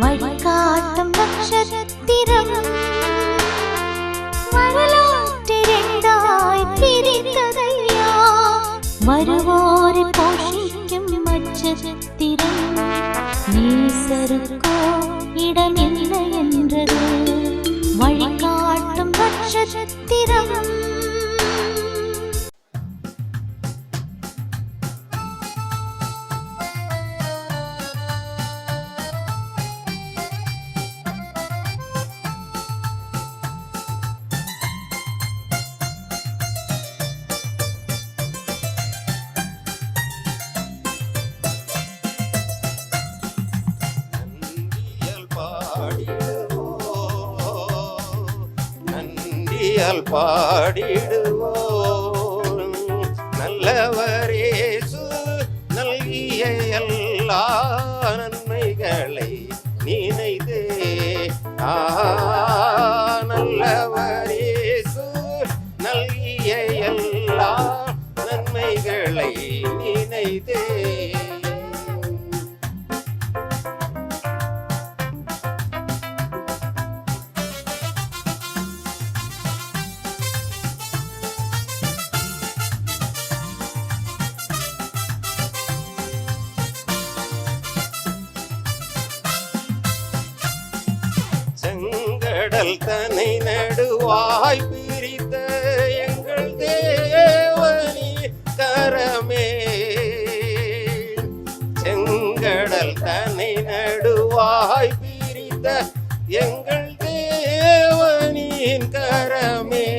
வழிகாட்டும் நட்சத்திரம். வரலாற்றிரண்டாய் பிரிந்ததையா? வருவோரை போஷிக்கும் நட்சத்திரம். நேசருக்கோ இடமில்லை என்றது. வழிகாட்டும் நட்சத்திரம். நன்றியல் பாடிடுவோம். நல்லவரேசு நல்கிய எல்லா நன்மைகளை நினைதே நல்லவரேசு நல்கிய எல்லா நன்மைகளை நினைதே கடல் தன்னை நடுவாய் பிரித்த எங்கள் தேவனி கரமே. செங்கடல் தன்னை நடுவாய் பிரித்த எங்கள் தேவனின் கரமே.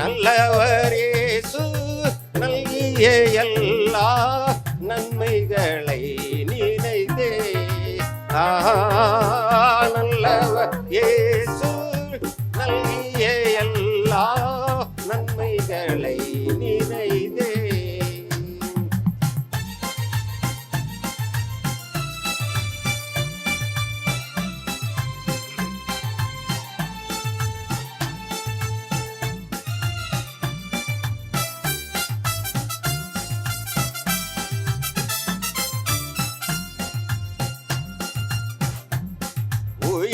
நல்லவரேசு நல்கிய எல்லா நன்மைகளை நினைத்தே. ஆ நல்லவர் ஏ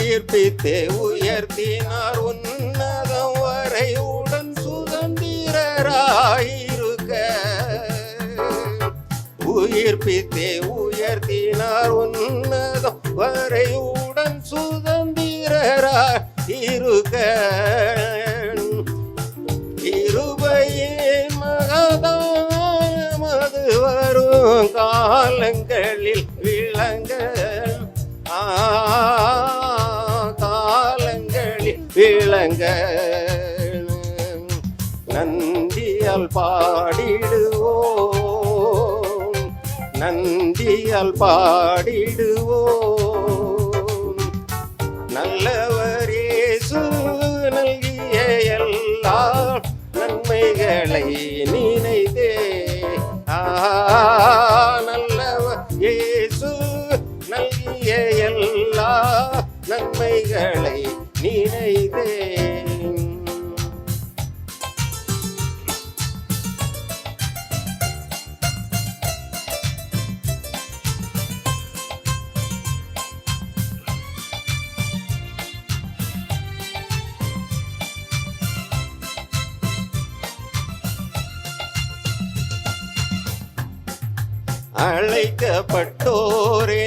உயிர்ப்பித்தே உயர்த்தினார் உன்னதம் வரை உடன் சுதந்திரராயிருக்க. உயிர்ப்பித்தே உயர்த்தினார் உன்னதம் வரை உடன் சுதந்திரராயிருக்க. விளங்க நந்தியால் பாடிடுவோம். நந்தியால் பாடிடுவோம். நல்லவரேசு நல்கிய எல்லா நன்மைகளை நினை அழைக்கப்பட்டோரே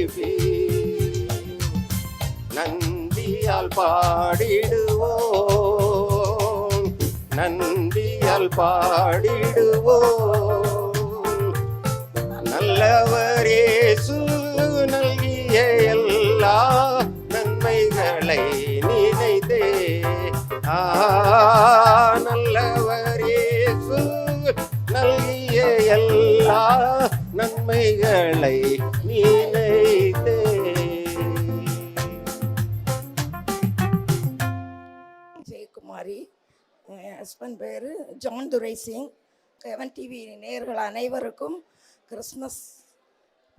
கழிப்பி நந்தியால் பாடிடுவோம். நந்தியால் பாடிடுவோம். நல்லவரே ஜெயக்குமாரி என் ஹஸ்பண்ட் பேர் John Durai Singh. Seven TV நேயர்கள் அனைவருக்கும் கிறிஸ்மஸ்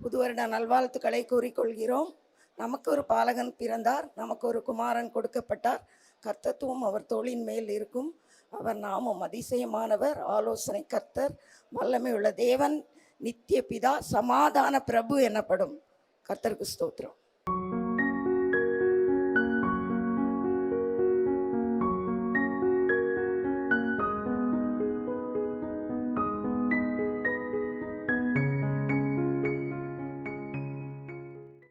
புது வருட நல்வாழ்த்துக்களை கூறிக்கொள்கிறோம். நமக்கு ஒரு பாலகன் பிறந்தார் நமக்கு ஒரு குமாரன் கொடுக்கப்பட்டார். கர்த்தத்துவம் அவர் தோளின் மேல் இருக்கும். அவர் நாமும் அதிசயமானவர் ஆலோசனை கர்த்தர் வல்லமை உள்ள தேவன். நித்திய பிதா சமாதான பிரபு எனப்படும். கர்த்தருக்கு ஸ்தோத்திரம்.